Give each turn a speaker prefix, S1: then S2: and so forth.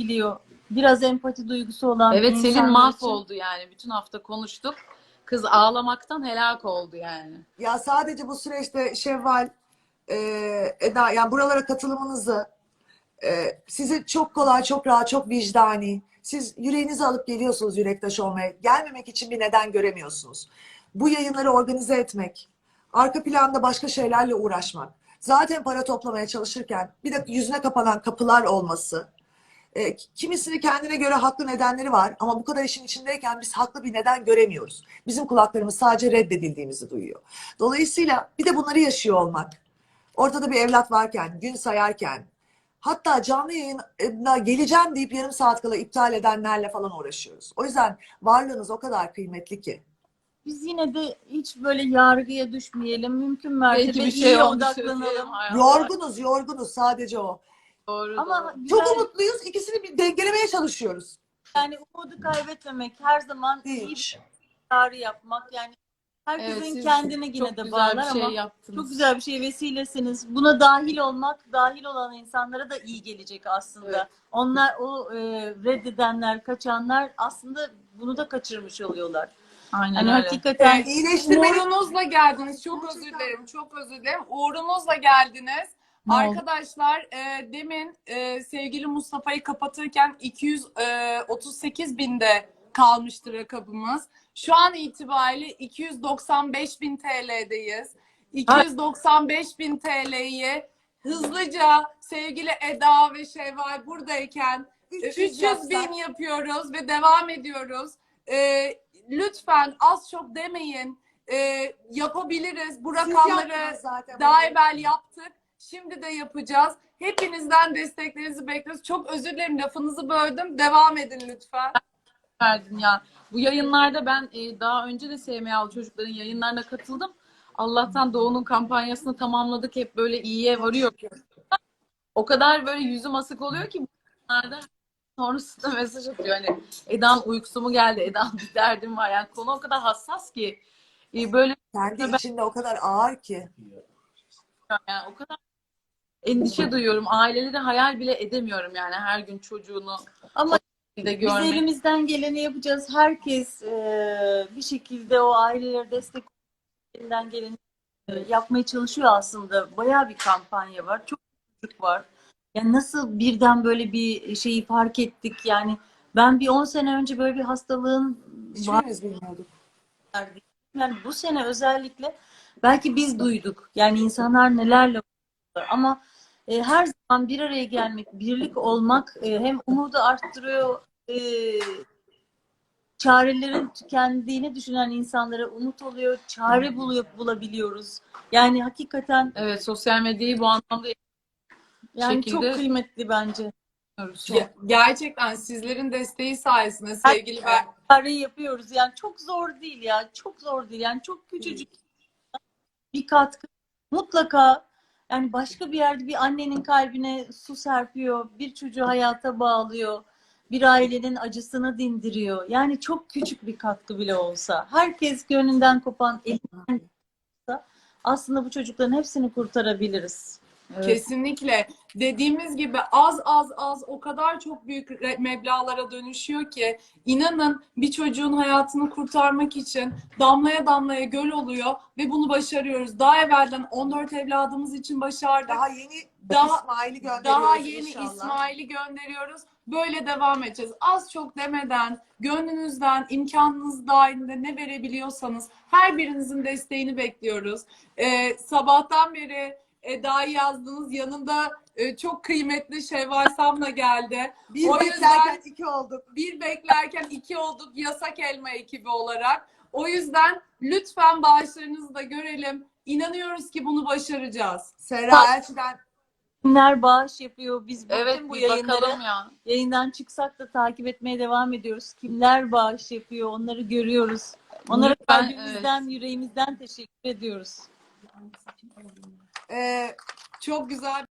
S1: etkiliyor. Biraz empati duygusu olan
S2: Evet Selin mahvoldu yani. Bütün hafta konuştuk. Kız ağlamaktan helak oldu yani.
S3: Ya sadece bu süreçte Şevval, e, Eda yani buralara katılımınızı e, sizi çok kolay, çok rahat, çok vicdani. Siz yüreğinizi alıp geliyorsunuz yürektaş olmaya. Gelmemek için bir neden göremiyorsunuz. Bu yayınları organize etmek, arka planda başka şeylerle uğraşmak, zaten para toplamaya çalışırken bir de yüzüne kapanan kapılar olması. E, kimisini kendine göre haklı nedenleri var ama bu kadar işin içindeyken biz haklı bir neden göremiyoruz. Bizim kulaklarımız sadece reddedildiğimizi duyuyor. Dolayısıyla bir de bunları yaşıyor olmak. Ortada bir evlat varken, gün sayarken, hatta canlı yayına geleceğim deyip yarım saat kala iptal edenlerle falan uğraşıyoruz. O yüzden varlığınız o kadar kıymetli ki.
S1: Biz yine de hiç böyle yargıya düşmeyelim. Mümkün mertebe
S2: Belki bir
S1: iyiye
S2: şey olmuş.
S1: odaklanalım.
S3: Yorgunuz, yorgunuz sadece o.
S2: Doğru,
S1: Ama
S2: doğru.
S1: güzel,
S3: Çok umutluyuz. İkisini bir dengelemeye çalışıyoruz.
S1: yani umudu kaybetmemek her zaman iyi bir çağrı yapmak. Yani herkesin
S2: Evet, siz
S1: kendine yine
S2: çok
S1: de
S2: güzel
S1: bağlar
S2: bir şey
S1: ama
S2: yaptınız.
S1: çok güzel bir şey vesilesiniz. Buna dahil olmak, dahil olan insanlara da iyi gelecek aslında.
S2: Evet.
S1: Onlar o e, reddedenler, kaçanlar aslında bunu da kaçırmış oluyorlar.
S2: Aynen
S1: Hani
S2: öyle.
S1: hakikaten
S3: Yani iyileştirmenin
S4: Uğrunuzla geldiniz. Çok özür dilerim. Çok özür dilerim. Uğrunuzla geldiniz.
S1: Ne?
S4: Arkadaşlar e, demin e, sevgili Mustafa'yı kapatırken 238 binde kalmıştı rakabımız. Şu an itibariyle 295 bin TL'deyiz. 295 bin TL'yi hızlıca sevgili Eda ve Şevval buradayken 300
S3: yapsak-
S4: bin yapıyoruz ve devam ediyoruz. Ee, lütfen az çok demeyin. Ee, yapabiliriz. Bu
S3: Siz
S4: rakamları
S3: yaptınız zaten
S4: daha evvel yaptık. Şimdi de yapacağız. Hepinizden desteklerinizi bekliyoruz. Çok özür dilerim lafınızı böldüm. Devam edin lütfen.
S2: verdin ya. Bu yayınlarda ben e, daha önce de SMA'lı çocukların yayınlarına katıldım. Allah'tan Doğu'nun kampanyasını tamamladık. Hep böyle iyiye varıyor. O kadar böyle yüzüm asık oluyor ki bu yayınlarda sonrasında mesaj atıyor. Hani Eda'nın uykusu mu geldi? Eda'nın bir derdim var. Yani konu o kadar hassas ki e, böyle
S3: Kendi içinde o kadar ağır ki.
S2: yani o kadar endişe duyuyorum. Aileleri hayal bile edemiyorum yani her gün çocuğunu
S1: ama biz elimizden geleni yapacağız. Herkes e, bir şekilde o ailelere destek elinden geleni e, yapmaya çalışıyor aslında. Bayağı bir kampanya var. Çok çocuk var. Yani nasıl birden böyle bir şeyi fark ettik yani ben bir 10 sene önce böyle bir hastalığın var
S3: Hiçbirimiz bilmiyorduk.
S1: yani bu sene özellikle belki biz duyduk. Yani insanlar nelerle. Ama e, her zaman bir araya gelmek, birlik olmak e, hem umudu arttırıyor, e, çarelerin tükendiğini düşünen insanlara umut oluyor, çare buluyor, bulabiliyoruz. Yani hakikaten
S2: Evet sosyal medyayı bu anlamda
S1: yani
S2: şekilde-
S1: çok kıymetli bence.
S2: yapıyoruz.
S4: Ge- Gerçekten sizlerin desteği sayesinde sevgili ben.
S1: Çareyi yapıyoruz. Yani çok zor değil ya. Çok zor değil. Yani çok küçücük bir katkı. Mutlaka yani başka bir yerde bir annenin kalbine su serpiyor. Bir çocuğu hayata bağlıyor. Bir ailenin acısını dindiriyor. Yani çok küçük bir katkı bile olsa. Herkes gönlünden kopan elinden aslında bu çocukların hepsini kurtarabiliriz.
S2: Evet.
S4: Kesinlikle. Dediğimiz gibi az az az o kadar çok büyük meblağlara dönüşüyor ki inanın bir çocuğun hayatını kurtarmak için damlaya damlaya göl oluyor ve bunu başarıyoruz. Daha evvelden 14 evladımız için başardık.
S3: Daha yeni
S4: Daha-
S3: İsmail'i gönderiyoruz
S4: Daha yeni
S3: inşallah.
S4: İsmail'i gönderiyoruz. Böyle devam edeceğiz. Az çok demeden, gönlünüzden, imkanınız dahilinde ne verebiliyorsanız her birinizin desteğini bekliyoruz. Ee, sabahtan beri Eda'yı yazdınız. Yanında e, çok kıymetli Şevval Sam'la geldi.
S3: Bir
S4: O
S3: beklerken
S4: yüzden-
S3: iki olduk.
S4: Bir beklerken iki olduk yasak elma ekibi olarak. O yüzden lütfen bağışlarınızı da görelim. İnanıyoruz ki bunu başaracağız.
S3: Serra Elçi'den
S1: Kimler bağış yapıyor? Biz bütün
S2: Evet
S1: bu
S2: bakalım ya.
S1: Yayından çıksak da takip etmeye devam ediyoruz. Kimler bağış yapıyor onları görüyoruz. Onlara kalbimizden, yüreğimizden teşekkür ediyoruz.
S3: E,
S4: Çok güzel